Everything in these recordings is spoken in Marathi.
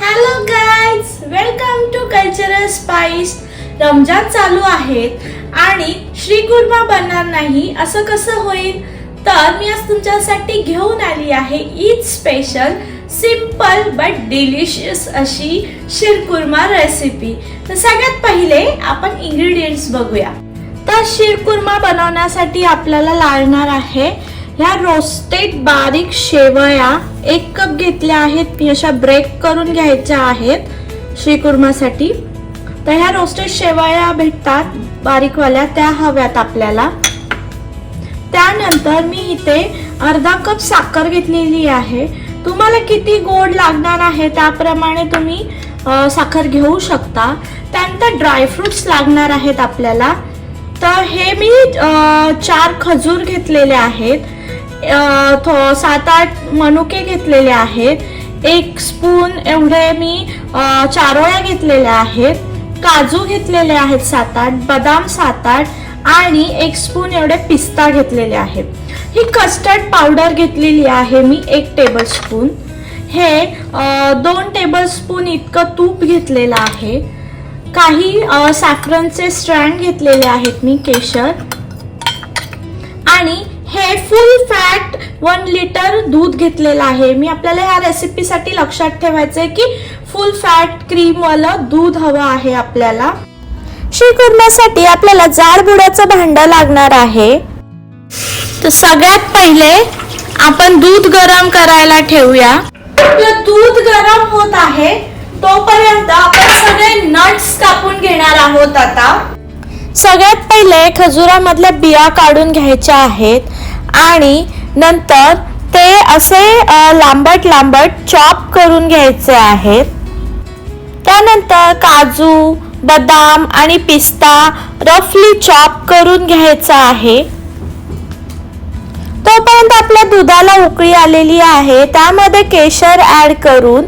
Hello guys welcome to cultural spice Ramzan चालू आहेत आणि श्री कुर्मा बनणार नाही असं कसं होईल? तर मी आज तुमच्यासाठी घेऊन आली आहे Eid special simple but delicious अशी शिरकुर्मा रेसिपी तर सगळ्यात पहिले आपण इंग्रेडियंट्स बघूया. तर शिरकुर्मा बनवण्यासाठी आपल्याला लागणार आहे ह्या रोस्टेड बारीक शेवया एक कप घेतल्या आहेत. मी अशा ब्रेक करून घ्यायच्या आहेत श्रीकुर्मासाठी. तर ह्या रोस्टेड शेवया भेटतात बारीकवाल्या त्या हव्यात आपल्याला. त्यानंतर मी इथे अर्धा कप साखर घेतलेली आहे. तुम्हाला किती गोड लागणार आहे त्याप्रमाणे तुम्ही साखर घेऊ शकता. त्यानंतर ड्रायफ्रुट्स लागणार आहेत आपल्याला. तर हे मी चार खजूर घेतलेले आहेत. सात आठ मनुके घेतलेले आहेत. एक स्पून एवढे मी चारोळ्या घेतलेल्या आहेत. काजू घेतलेले आहेत सात आठ बदाम सात आठ आणि एक स्पून एवढे पिस्ता घेतलेले आहेत. ही कस्टर्ड पावडर घेतलेली आहे मी एक टेबल स्पून हे दोन टेबल स्पून इतकं तूप घेतलेलं आहे. काही साखरांचे स्ट्रँड घेतलेले आहेत मी केशर. आणि हे फुल फॅट वन लिटर दूध घेतलेलं आहे. मी आपल्याला ह्या रेसिपीसाठी लक्षात ठेवायचंय की फुल फॅट क्रीम वालं दूध हवं आहे आपल्याला. श्रीकुर्मासाठी आपल्याला जाड बुडाचं भांड लागणार आहे. तर सगळ्यात पहिले आपण दूध गरम करायला ठेवूया. आपलं दूध गरम होत आहे तोपर्यंत आपण सगळे नट्स कापून घेणार आहोत आता. सगळ्यात पहिले खजुरामधल्या बिया काढून घ्यायच्या आहेत. आणि नंतर ते असे लांबट लांबट चॉप करून घ्यायचे आहेत. त्यानंतर काजू बदाम आणि पिस्ता रफली चॉप करून घ्यायचा आहे. तोपर्यंत आपल्या दुधाला उकळी आलेली आहे. त्यामध्ये केशर ऍड करून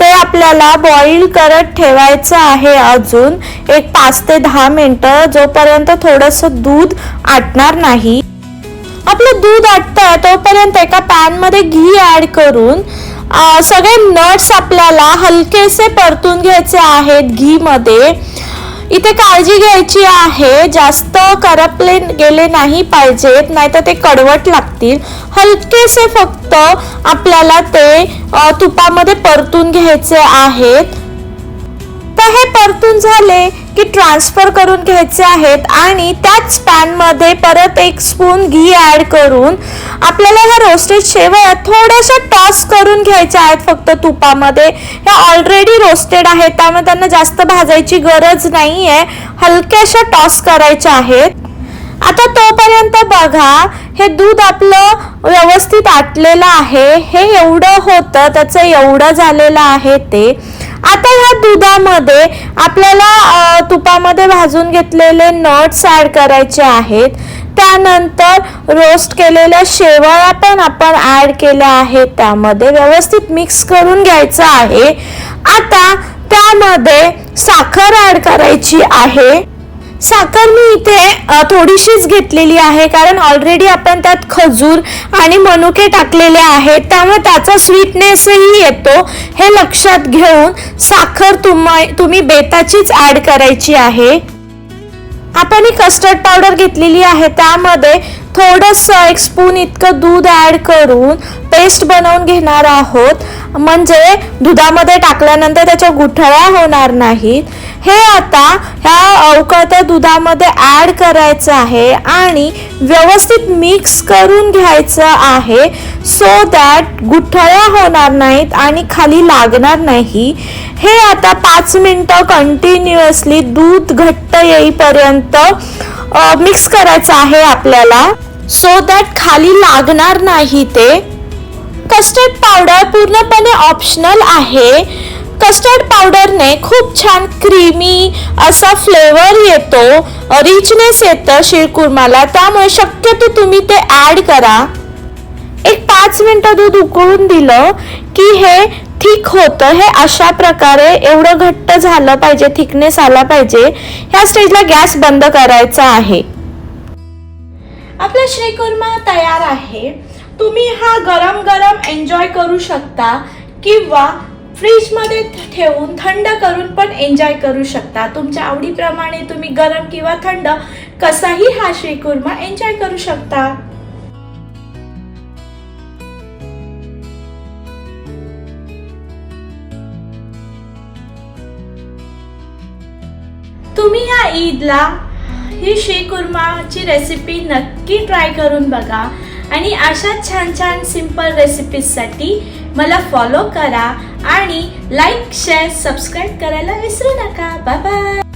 ते आपल्याला बॉईल करत ठेवायचं आहे अजून एक पाच ते दहा मिनटं जोपर्यंत थोडंसं दूध आटणार नाही. आपलं दूध आटतंय तोपर्यंत एका पॅनमध्ये घी ऍड करून सगळे नट्स आपल्याला हलकेसे परतून घ्यायचे आहेत घीमध्ये. इथे काळजी घ्यायची आहे जास्त करपले गेले नाही पाहिजेत नाहीतर ते कडवट लागतील. हलकेसे फक्त आपल्याला ते तुपामध्ये परतून घ्यायचे आहेत. हे परतून झाले की ट्रान्सफर करून घ्यायचे आहेत आणि त्याच पॅनमध्ये परत एक स्पून घी ऍड करून आपल्याला ह्या रोस्टेड शेवया थोड्याशा टॉस करून घ्यायच्या आहेत फक्त तुपामध्ये. ह्या ऑलरेडी रोस्टेड आहेत त्यामुळे त्यांना जास्त भाजायची गरज नाहीये. हलक्याशा टॉस करायच्या आहेत. आता तोपर्यंत बघा हे दूध आपलं व्यवस्थित आटलेलं आहे. हे एवढं होतं त्याचं एवढं झालेलं आहे ते. आता ह्या दुधामध्ये आपल्याला तुपामध्ये भाजून घेतलेले नट्स ॲड करायचे आहेत. त्यानंतर रोस्ट केलेल्या शेवया पण आपण ॲड केल्या आहेत. त्यामध्ये व्यवस्थित मिक्स करून घ्यायचं आहे. आता त्यामध्ये साखर ॲड करायची आहे. साखर मी इथे थोडीशीच घेतलेली आहे कारण ऑलरेडी आपण त्यात खजूर आणि मनुके टाकलेले आहेत. त्यामुळे त्याचा स्वीटनेसही येतो. हे लक्षात घेऊन साखर तुम्हा तुम्ही बेताचीच ॲड करायची आहे. आपण ही कस्टर्ड पावडर घेतलेली आहे. त्यामध्ये थोडंसं एक स्पून इतकं दूध ॲड करून पेस्ट बनवून घेणार आहोत. म्हणजे दुधामध्ये टाकल्यानंतर त्याच्या गुठळ्या होणार नाहीत. हे आता ह्या उकळत्या दुधामध्ये ॲड करायचं आहे आणि व्यवस्थित मिक्स करून घ्यायचं आहे सो दॅट गुठळ्या होणार नाहीत आणि खाली लागणार नाही. हे आता पाच मिनटं कंटिन्युअसली दूध घट्ट येईपर्यंत मिक्स करायचं आहे आपल्याला. सो दॅट खाली लागणार नाही ते. कस्टर्ड पावडर पूर्णपणे ऑप्शनल आहे. कस्टर्ड पावडरने खूप छान क्रीमी असा फ्लेवर येतो. रिचनेस येतं शिरकुर्माला त्यामुळे शक्यतो तुम्ही ते ॲड करा. एक पाच मिनटं दूध उकळून दिलं की हे ठीक होतं. हे अशा प्रकारे एवढं घट्ट झालं पाहिजे थिकनेस आला पाहिजे. ह्या स्टेजला गॅस बंद करायचा आहे. आपला श्रीकुर्मा तयार आहे. तुम्ही हा गरम गरम एन्जॉय करू शकता किंवा फ्रीजमध्ये ठेवून थंड करून पण एन्जॉय करू शकता. तुमच्या आवडीप्रमाणे तुम्ही गरम किंवा थंड कसाही हा श्रीकुर्मा एन्जॉय करू शकता. तुम्ही या ईदला ही श्रीकुर्माची रेसिपी नक्की ट्राय करून बघा. आणि अशा छान छान सिंपल रेसिपीजसाठी मला फॉलो करा आणि लाईक शेअर सबस्क्राईब करायला विसरू नका. Bye bye